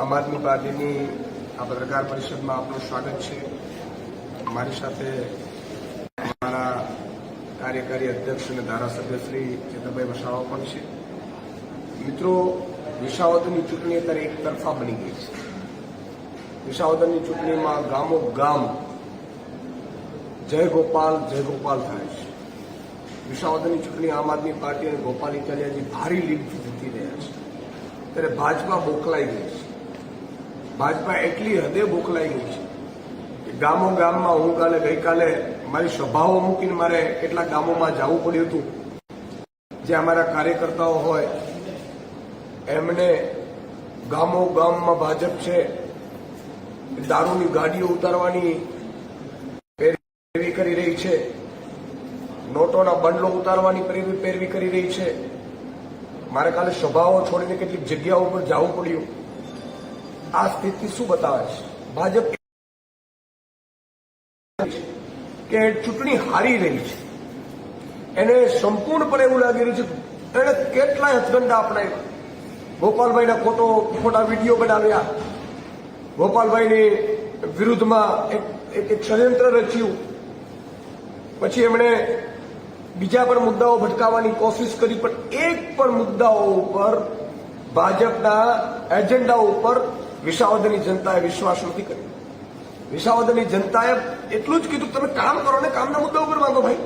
આમ આદમી પાર્ટીની આ પત્રકાર પરિષદમાં આપનું સ્વાગત છે. મારી સાથે મારા કાર્યકારી અધ્યક્ષ અને ધારાસભ્ય શ્રી ચેતનભાઈ વસાવા પણ છે. મિત્રો, વિસાવદરની ચૂંટણી અત્યારે એક તરફા બની ગઈ છે. વિસાવદરની ચૂંટણીમાં ગામો ગામ જય ગોપાલ જય ગોપાલ થાય છે. વિસાવદરની ચૂંટણી આમ આદમી પાર્ટી અને ગોપાલ ઇટાલિયાજી ભારી લીડથી જીતી રહ્યા છે. ત્યારે ભાજપા બોકલાઈ ગઈ છે. ભાજપા એટલી હદે બોખલાઈ ગઈ છે કે ગામો ગામમાં હું કાલે ગઈકાલે મારી સભાઓ મૂકીને મારે કેટલાક ગામોમાં જવું પડ્યું હતું. જે અમારા કાર્યકર્તાઓ હોય, એમને ગામો ગામમાં ભાજપ છે દારૂની ગાડીઓ ઉતારવાની પેરવી કરી રહી છે, નોટોના બંડલો ઉતારવાની પેરવી પેરવી કરી રહી છે. મારે કાલે સભાઓ છોડીને કેટલીક જગ્યાઓ પર જવું પડ્યું. આ સ્થિતિ શું બતાવે છે? ભાજપ કે ચૂંટણી હારી રહી છે. એને સંપૂર્ણપણે એવું લાગી રહ્યું છે એણે કેટલાય હથગંડા અપનાવ્યા ગોપાલભાઈના ખોટો, ખોટા વીડિયો બનાવ્યા. ગોપાલભાઈની વિરુદ્ધમાં એક એક ષડયંત્ર રચ્યું. પછી એમણે બીજા પણ મુદ્દાઓ ભટકાવવાની કોશિશ કરી, પણ એક પણ મુદ્દાઓ ઉપર ભાજપના એજન્ડાઓ ઉપર વિસાવદરની જનતાએ વિશ્વાસ નથી કર્યો. વિસાવદરની જનતાએ એટલું જ કીધું તમે કામ કરો ને કામના મુદ્દા ઉપર માંગો ભાઈ.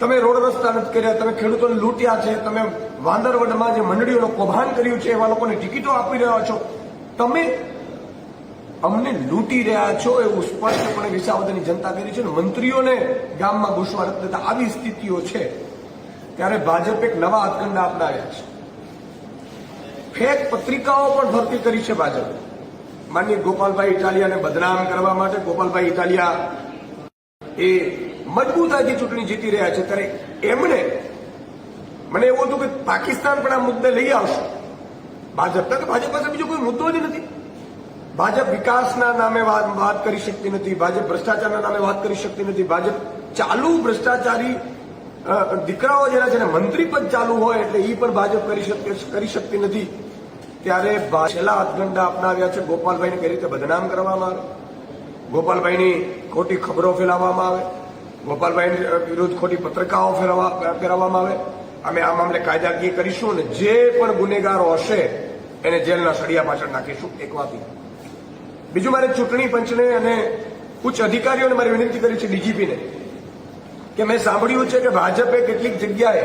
તમે રોડ રસ્તા નથી કર્યા, તમે ખેડૂતોને લૂંટ્યા છે, તમે વાંદરવડમાં જે મંડળીઓનું કૌભાંડ કર્યું છે, એવા લોકોને ટિકિટો આપી રહ્યા છો. તમે અમને લૂંટી રહ્યા છો એવું સ્પષ્ટપણે વિસાવદરની જનતા કરી છે મંત્રીઓને ગામમાં ઘૂસવા દેતા. આવી સ્થિતિઓ છે. ત્યારે ભાજપે એક નવા હાથકંડા અપનાવ્યા છે. ફેક પત્રિકાઓ પણ ભરતી કરી છે ભાજપ. માનનીય ગોપાલભાઈ ઇટાલિયાને બદનામ કરવા માટે ગોપાલભાઈ ઇટાલિયા એ મજબૂતાથી ચૂંટણી જીતી રહ્યા છે. ત્યારે એમણે મને એવું હતું કે પાકિસ્તાન પણ આ મુદ્દે લઈ આવશે. ભાજપ કે ભાજપ પાસે બીજો કોઈ મુદ્દો જ નથી. ભાજપ વિકાસના નામે વાત કરી શકતી નથી. ભાજપ ભ્રષ્ટાચારના નામે વાત કરી શકતી નથી. ભાજપ ચાલુ ભ્રષ્ટાચારી દીકરાઓ જેના છે મંત્રી પદ ચાલુ હોય એટલે એ પણ ભાજપ કરી શકતી નથી. ત્યારે છેલ્લા હાથગંડા અપનાવ્યા છે. ગોપાલભાઈને કઈ રીતે બદનામ કરવામાં આવે? ગોપાલભાઈની ખોટી ખબરો ફેલાવવામાં આવે? ગોપાલભાઈ વિરુદ્ધ ખોટી પત્રકાઓ ફેરવવા ફેરવવામાં આવે? અમે આ મામલે કાયદાકીય કરીશું અને જે પણ ગુનેગારો હશે, એને જેલના સળિયા પાછળ નાખીશું. એક વાત બીજું મારે ચૂંટણી પંચને અને ઉચ્ચ અધિકારીઓને મારી વિનંતી કરી છે ડીજીપીને કે મેં સાંભળ્યું છે કે ભાજપે કેટલીક જગ્યાએ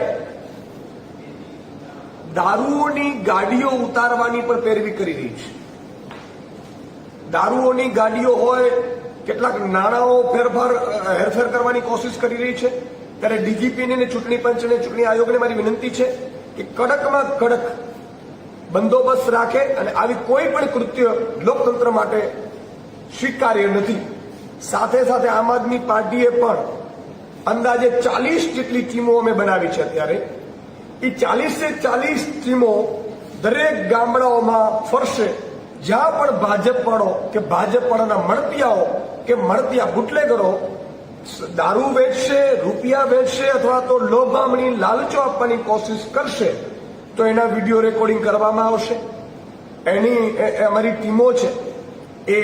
દારૂઓની ગાડીઓ ઉતારવાની પણ પેરવી કરી રહી છે. દારૂઓની ગાડીઓ હોય, કેટલાક નાણાંઓ ફેરફાર હેરફેર કરવાની કોશિશ કરી રહી છે. ત્યારે ડીજીપીને અને ચૂંટણી પંચને, ચૂંટણી આયોગને મારી વિનંતી છે કે કડકમાં કડક બંદોબસ્ત રાખે અને આવી કોઈ પણ કૃત્ય લોકતંત્ર માટે સ્વીકાર્ય નથી. સાથે સાથે આમ આદમી પાર્ટીએ પણ અંદાજે ચાલીસ જેટલી ટીમો અમે બનાવી છે અત્યારે. એ ચાલીસે ચાલીસ ટીમો દરેક ગામડાઓમાં ફરશે. જ્યાં પણ ભાજપવાળો કે ભાજપવાળાના મળતિયાઓ કે મળતિયા બુટલેગરો દારૂ વેચશે, રૂપિયા વેચશે અથવા તો લોભામણી લાલચો આપવાની કોશિશ કરશે, તો એના વીડિયો રેકોર્ડિંગ કરવામાં આવશે. એની અમારી ટીમો છે. એ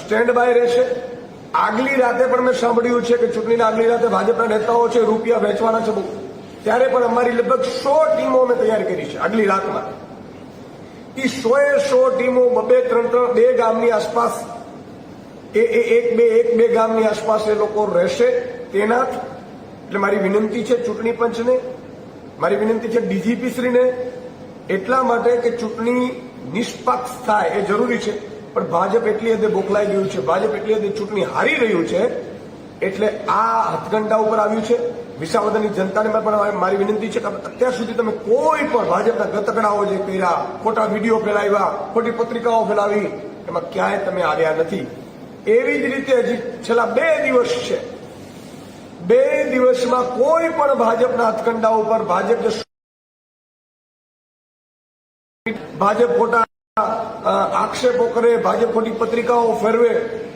સ્ટેન્ડ બાય રહેશે. આગલી રાતે પણ મેં સાંભળ્યું છે કે ચૂંટણીના આગલી રાતે ભાજપના નેતાઓ છે, રૂપિયા વેચવાના છે બહુ. ત્યારે પણ અમારી લગભગ સો ટીમો અમે તૈયાર કરી છે આગલી રાતમાં. એ સો એ સો ટીમો બબે ત્રણ ત્રણ બે ગામની આસપાસ, એ એક બે એક બે ગામની આસપાસ એ લોકો રહેશે તેના એટલે મારી વિનંતી છે ચૂંટણી પંચને, મારી વિનંતી છે ડીજીપી શ્રીને, એટલા માટે કે ચૂંટણી નિષ્પક્ષ થાય એ જરૂરી છે. પણ ભાજપ એટલી હદે બોકલાઈ ગયું છે, ભાજપ એટલી હદે ચૂંટણી હારી રહ્યું છે, એટલે આ હથગંડા ઉપર આવ્યું છે. વિસાવદરની જનતાને પણ મારી વિનંતી છે કે અત્યાર સુધી તમે કોઈ પણ ભાજપના ગતકડાઓ જે કર્યા, ખોટા વીડિયો ફેલાવ્યા, ખોટી પત્રિકાઓ ફેલાવી, એમાં ક્યાંય તમે આવ્યા નથી. એવી જ રીતે હજી છેલ્લા બે દિવસ છે. બે દિવસમાં કોઈ પણ ભાજપના હથકંડા ઉપર ભાજપ ભાજપ ખોટા આક્ષેપો કરે, ભાજપ ખોટી પત્રિકાઓ ફેરવે,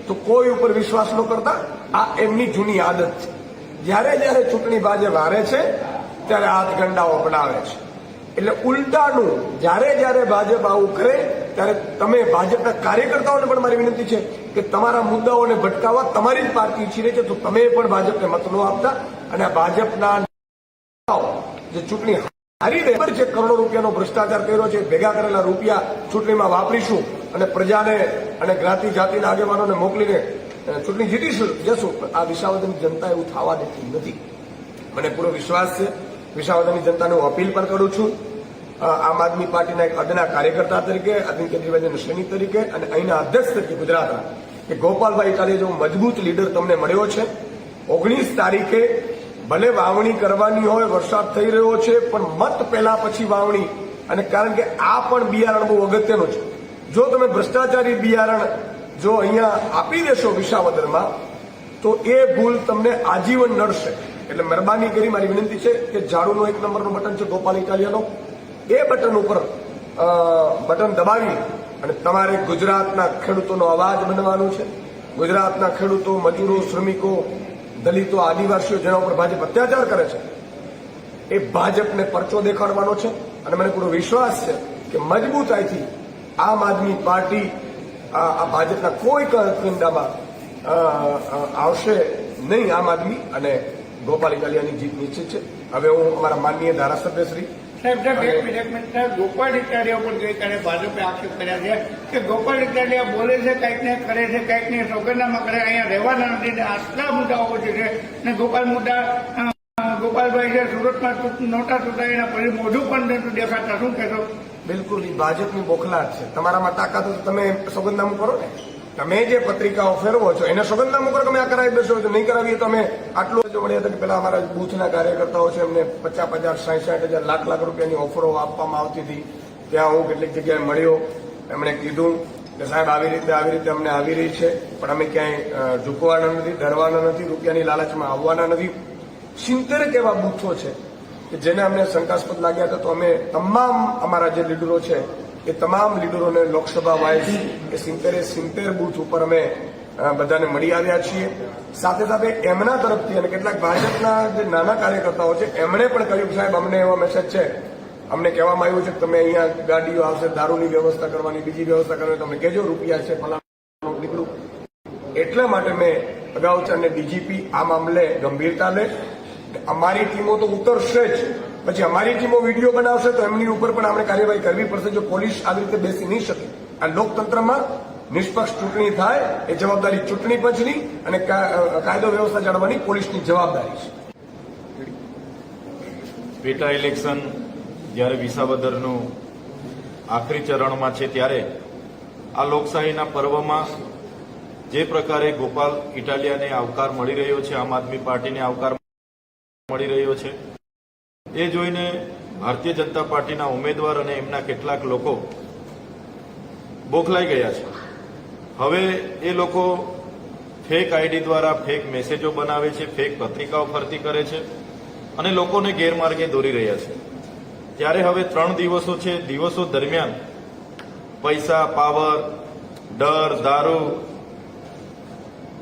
તો કોઈ ઉપર વિશ્વાસ ન કરતા. આ એમની જૂની આદત છે. જ્યારે જ્યારે ચૂંટણી ભાજપ હારે છે, ત્યારે હાથગંડાઓ અપનાવે છે. એટલે ઉલટાનું, જ્યારે જ્યારે ભાજપ આવું કરે, ત્યારે તમે ભાજપના કાર્યકર્તાઓને પણ મારી વિનંતી છે કે તમારા મુદ્દાઓને ભટકાવવા, તમારી જ પાર્ટી ઈચ્છી રહી છે, તો તમે પણ ભાજપને મત ન આપતા. અને ભાજપના જે ચૂંટણી હારી ખબર છે કરોડો રૂપિયાનો ભ્રષ્ટાચાર કર્યો છે, ભેગા કરેલા રૂપિયા ચૂંટણીમાં વાપરીશું અને પ્રજાને અને જ્ઞાતિ જાતિના આગેવાનોને મોકલીને ચૂંટણી જીતીશું જશું, પણ આ વિસાવદરની જનતા એવું થવા દેતી નથી. મને પૂરો વિશ્વાસ છે. વિસાવદરની જનતાને હું અપીલ પણ કરું છું. આમ આદમી પાર્ટીના એક અદના કાર્યકર્તા તરીકે, અરવિંદ કેજરીવાલજીના સૈનિક તરીકે અને અહીંના અધ્યક્ષ તરીકે ગુજરાતના. કે ગોપાલભાઈ ઇટાલી જેવો મજબૂત લીડર તમને મળ્યો છે, ઓગણીસ તારીખે ભલે વાવણી કરવાની હોય, વરસાદ થઈ રહ્યો છે, પણ મત પહેલા પછી વાવણી. અને કારણ કે આ પણ બિયારણ બહુ અગત્યનું છે. જો તમે ભ્રષ્ટાચારી બિયારણ જો અહીંયા આપી દેશો વિસાવદરમાં, તો એ ભૂલ તમને આજીવન નડશે. એટલે મહેરબાની કરી મારી વિનંતી છે કે ઝાડુનો એક નંબરનું બટન છે ગોપાલ ઇટાલિયાનો. એ બટન ઉપર બટન દબાવી અને તમારે ગુજરાતના ખેડૂતોનો અવાજ બનવાનું છે. ગુજરાતના ખેડૂતો, મજૂરો, શ્રમિકો, દલિતો, આદિવાસીઓ, જેના ઉપર ભાજપ અત્યાચાર કરે છે, એ ભાજપને પરચો દેખાડવાનો છે. અને મને પૂરો વિશ્વાસ છે કે મજબૂતાઈથી આમ આદમી પાર્ટી આ ભાજપના કોઈ કંડામાં આવશે નહીં આમ આદમી. અને ગોપાલ ઇટાલિયાની જીત નિશ્ચિત છે. હવે હું અમારા માનનીય ધારાસભ્ય શ્રી સાહેબ સાહેબ એક મિનિટ મિનિટ. સાહેબ ગોપાલ ઇટાલિયા ઉપર ગઈકાલે ભાજપે આક્ષેપ કર્યા છે કે ગોપાલ ઇટાલિયા બોલે છે કંઈક ને કરે છે કંઈક ને સોગંદનામા કરે અહીંયા રહેવાના નથી ને આટલા મુદ્દાઓ છે ને ગોપાલ મુદ્દા ગોપાલભાઈ છે સુરતમાં નોટા ચૂંટાયેલા પછી મોઢું પણ દેખાતા. શું કહેશો? બિલકુલ ભાજપની બોખલાટ છે. તમારામાં તાકાત તો તમે સોગંદનામું કરો ને. તમે જે પત્રિકાઓ ફેરવો છો, એને સોગંદનામું કરો તમે આ કરાવી દેશો તો નહીં કરાવીએ તો અમે આટલું જ મળ્યા હતા કે પેલા અમારા બૂથના કાર્યકર્તાઓ છે, એમને પચાસ પચાસ સાઠ સાઠ હજાર, લાખ લાખ રૂપિયાની ઓફરો આપવામાં આવતી હતી. ત્યાં હું કેટલીક જગ્યાએ મળ્યો. એમણે કીધું કે સાહેબ, આવી રીતે આવી રીતે અમને આવી રહી છે, પણ અમે ક્યાંય ઝૂકવાના નથી, ડરવાના નથી, રૂપિયાની લાલચમાં આવવાના નથી. સિત્તેર એવા બૂથો છે. કે જેને અમને શંકાસ્પદ લાગ્યા હતા, તો અમે તમામ અમારા જે લીડરો છે, એ તમામ લીડરોને લોકસભા વાઇઝ એ સિત્તેરે સિત્તેર બુથ ઉપર અમે બધાને મળી આવ્યા છીએ. સાથે સાથે એમના તરફથી અને કેટલાક ભાજપના જે નાના કાર્યકર્તાઓ છે, એમણે પણ કહ્યું સાહેબ, અમને એવો મેસેજ છે. અમને કહેવામાં આવ્યું છે કે તમે અહીંયા ગાડીઓ આવશે, દારૂની વ્યવસ્થા કરવાની, બીજી વ્યવસ્થા કરવાની તમને કહેજો રૂપિયા છે ફલાણું નીકળું. એટલા માટે મેં અગાઉ અને ડીજીપી આ મામલે ગંભીરતા લે. અમારી ટીમો તો ઉતરશે જ. પછી અમારી ટીમો વીડિયો બનાવશે તો એમની ઉપર પણ આપણે કાર્યવાહી કરવી પડશે જો પોલીસ આવી રીતે બેસી નહીં શકે. આ લોકતંત્રમાં નિષ્પક્ષ ચૂંટણી થાય, એ જવાબદારી ચૂંટણી પંચની અને કાયદો વ્યવસ્થા જાળવવાની પોલીસની જવાબદારી છે. પેટા ઇલેક્શન જ્યારે વિસાવદરનું આખરી ચરણમાં છે ત્યારે આ લોકશાહીના પર્વમાં જે પ્રકારે ગોપાલ ઇટાલિયાને આવકાર મળી રહ્યો છે, આમ આદમી પાર્ટીને આવકાર મળી રહ્યો છે. એ જોઈને ભારતીય જનતા પાર્ટીના ઉમેદવાર અને એમના કેટલાક લોકો બોખલાઈ ગયા છે. હવે એ લોકો ફેક આઈડી દ્વારા ફેક મેસેજો બનાવે છે, ફેક પત્રિકાઓ ફરતી કરે છે અને લોકોને ગેરમાર્ગે દોરી રહ્યા છે. ત્યારે હવે ત્રણ દિવસો છે, દિવસો દરમિયાન પૈસા, પાવર, ડર, દારૂ,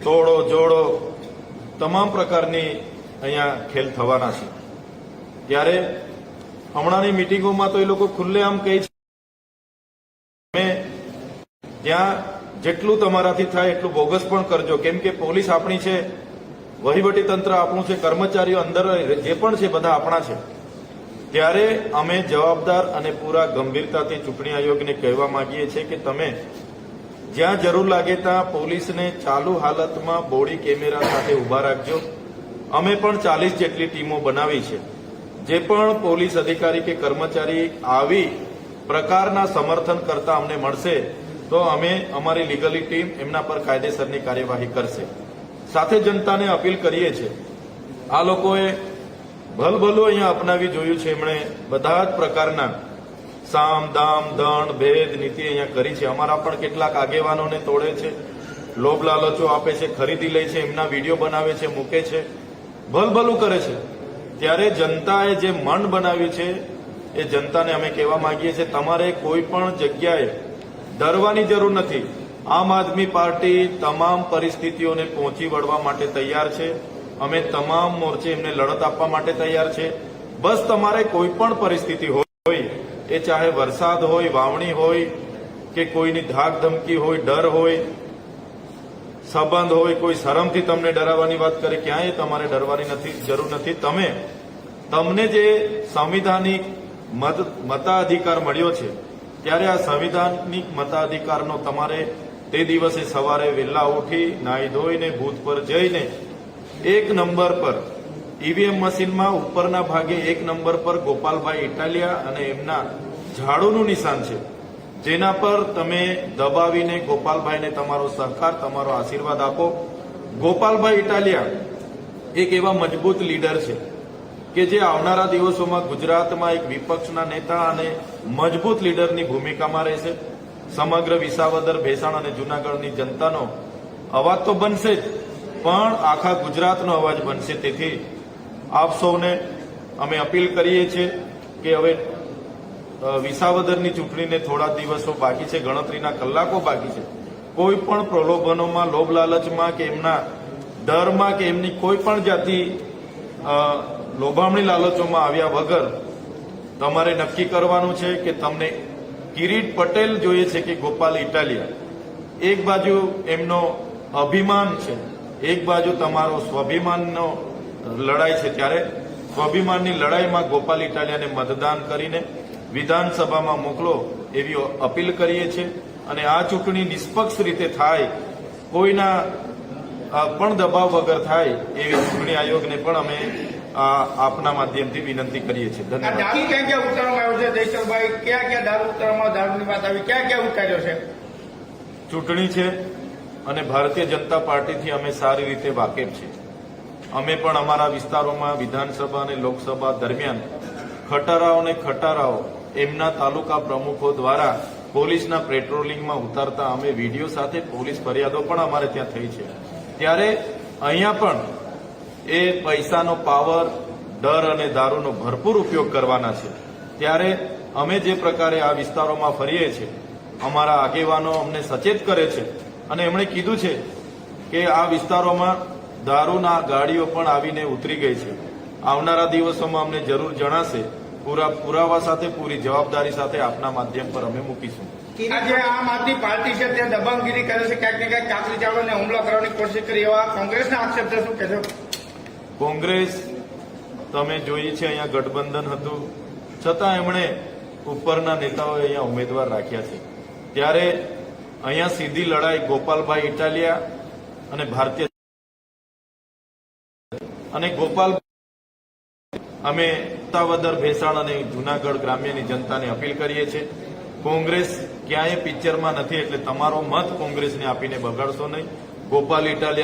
તોડો, જોડો, તમામ પ્રકારની અહીંયા ખેલ થવાના છે. ત્યારે હમણાંની મિટિંગોમાં તો એ લોકો ખુલ્લેઆમ કહે છે. તમે ત્યાં જેટલું તમારાથી થાય એટલું બોગસ પણ કરજો. કેમ કે પોલીસ આપણી છે, વહીવટી તંત્ર આપણું છે, કર્મચારીઓ અંદર જે પણ છે, બધા આપણા છે. ત્યારે અમે જવાબદાર અને પૂરા ગંભીરતાથી ચૂંટણી આયોગને કહેવા માંગીએ છીએ કે તમે જ્યાં જરૂર લાગે ત્યાં પોલીસને ચાલુ હાલતમાં બોડી કેમેરા સાથે ઊભા રાખજો. અમે પણ ચાલીસ જેટલી ટીમો બનાવી છે. જે પણ પોલીસ અધિકારી કે કર્મચારી આવી પ્રકારના સમર્થન કરતા અમને મળશે, તો અમે અમારી લીગલી ટીમ એમના પર કાયદેસરની કાર્યવાહી કરશે. સાથે જનતાને અપીલ કરીએ છીએ. આ લોકોએ ભલભલું અહીંયા અપનાવી જોયું છે. એમણે બધા જ પ્રકારના સામ, દામ, દંડ, ભેદ, નીતિ અહીંયા કરી છે. અમારા પણ કેટલાક આગેવાનોને તોડે છે, લોભ લાલચો આપે છે, ખરીદી લે છે, એમના વીડિયો બનાવે છે, મૂકે છે. ભલભલું કરે છે. ત્યારે જનતાએ જે મન બનાવ્યું છે, એ જનતાને અમે કહેવા માંગીએ છીએ, તમારે કોઈ પણ જગ્યાએ ડરવાની જરૂર નથી. આમ આદમી પાર્ટી તમામ પરિસ્થિતિઓને પહોંચી વળવા માટે તૈયાર છે. અમે તમામ મોરચે એમને લડત આપવા માટે તૈયાર છે. બસ તમારે કોઈ પણ પરિસ્થિતિ હોય, એ ચાહે વરસાદ હોય, વાવણી હોય, કે કોઈની ધાક ધમકી હોય, ડર હોય સંબંધ હોય, કોઈ શરમથી તમને ડરાવવાની વાત કરે, ક્યાંય તમારે ડરવાની નથી, જરૂર નથી. તમે, તમને જે સંવિધાનિક મત, મતાધિકાર મળ્યો છે, ત્યારે આ સંવિધાનિક મતાધિકારનો તમારે તે દિવસે સવારે વહેલા ઉઠી, નાહી ધોઈને બૂથ પર જઈને એક નંબર પર ઈવીએમ મશીનમાં ઉપરના ભાગે એક નંબર પર ગોપાલભાઈ ઇટાલિયા અને એમના ઝાડુનું નિશાન છે. જેના પર તમે દબાવીને ગોપાલભાઈને તમારો સહકાર, તમારો આશીર્વાદ આપો. ગોપાલભાઈ ઇટાલિયા એક એવા મજબૂત લીડર છે કે જે આવનારા દિવસોમાં ગુજરાતમાં એક વિપક્ષના નેતા અને મજબૂત લીડરની ભૂમિકામાં રહેશે. સમગ્ર વિસાવદર, ભેસાણ અને જૂનાગઢની જનતાનો અવાજ તો બનશે જ, પણ આખા ગુજરાતનો અવાજ બનશે. તેથી આપ સૌને અમે અપીલ કરીએ છીએ કે હવે વિસાવદરની ચૂંટણીને થોડા દિવસો બાકી છે, ગણતરીના કલાકો બાકી છે. કોઈ પણ પ્રલોભનોમાં, લોભ લાલચમાં કે એમના ડરમાં કે એમની કોઈ પણ જાતિ લોભામણી લાલચોમાં આવ્યા વગર તમારે નક્કી કરવાનું છે કે તમને કિરીટ પટેલ જોઈએ છે કે ગોપાલ ઇટાલિયા. એક બાજુ એમનો અભિમાન છે, એક બાજુ તમારો સ્વાભિમાનનો લડાઈ છે. ત્યારે સ્વાભિમાનની લડાઈમાં ગોપાલ ઇટાલિયાને મતદાન કરીને વિધાનસભામાં મોકલો એવી અપીલ કરીએ છીએ અને આ ચૂંટણી નિષ્પક્ષ રીતે થાય કોઈના પણ દબાવ વગર થાય એવી ચૂંટણી આયોગને પણ અમે આપના માધ્યમથી વિનંતી કરીએ છીએ. ધન્યવાદ. દારૂ ક્યાં ક્યાં ઉતારવામાં આવ્યો છે? જયસલભાઈ ક્યાં ક્યાં દારૂ ઉતારવામાં દારૂની વાત આવી? ક્યાં ક્યાં ઉતાર્યો છે? ચૂંટણી છે અને ભારતીય જનતા પાર્ટીથી અમે સારી રીતે વાકેફ છીએ. અમે પણ અમારા વિસ્તારોમાં વિધાનસભા અને લોકસભા દરમિયાન ખટારાઓ અને ખટારાઓ એમના તાલુકા પ્રમુખો દ્વારા પોલીસના પેટ્રોલિંગમાં ઉતારતા અમે વીડિયો સાથે પોલીસ ફરિયાદો પણ અમારે ત્યાં થઈ છે. ત્યારે અહીંયા પણ એ પૈસાનો પાવર, ડર અને દારૂનો ભરપૂર ઉપયોગ કરવાના છે. ત્યારે અમે જે પ્રકારે આ વિસ્તારોમાં ફરીએ છીએ, અમારા આગેવાનો અમને સચેત કરે છે અને એમણે કીધું છે કે આ વિસ્તારોમાં દારૂના ગાડીઓ પણ આવીને ઉતરી ગઈ છે. આવનારા દિવસોમાં અમને જરૂર જણાશે પૂરા પુરાવા સાથે પૂરી જવાબદારી સાથે આપના માધ્યમ પર અમે મૂકીશું. આજે આમ આદમી પાર્ટી છે ત્યાં દબાણગીરી કરે છે ક્યાંક ને ક્યાંક કાકરી ચાવડાને હુમલો કરવાની કોશિશ કરી એવા કોંગ્રેસના આક્ષેપ છે શું કહેશો? કોંગ્રેસ તમે જોઈએ છે અહીંયા ગઠબંધન હતું. છતાં એમણે ઉપરના નેતાઓએ અહીંયા ઉમેદવાર રાખ્યા છે. ત્યારે અહીંયા સીધી લડાઈ ગોપાલભાઈ ઇટાલિયા અને ભારતીય અને ગોપાલ અમે સત્તાવદર, ભેસાણ અને જૂનાગઢ ગ્રામ્યની જનતાને અપીલ કરીએ છીએ. કોંગ્રેસ ક્યાંય પિક્ચરમાં નથી એટલે તમારો મત કોંગ્રેસને આપીને બગાડશો નહીં. ગોપાલ ઇટાલિયા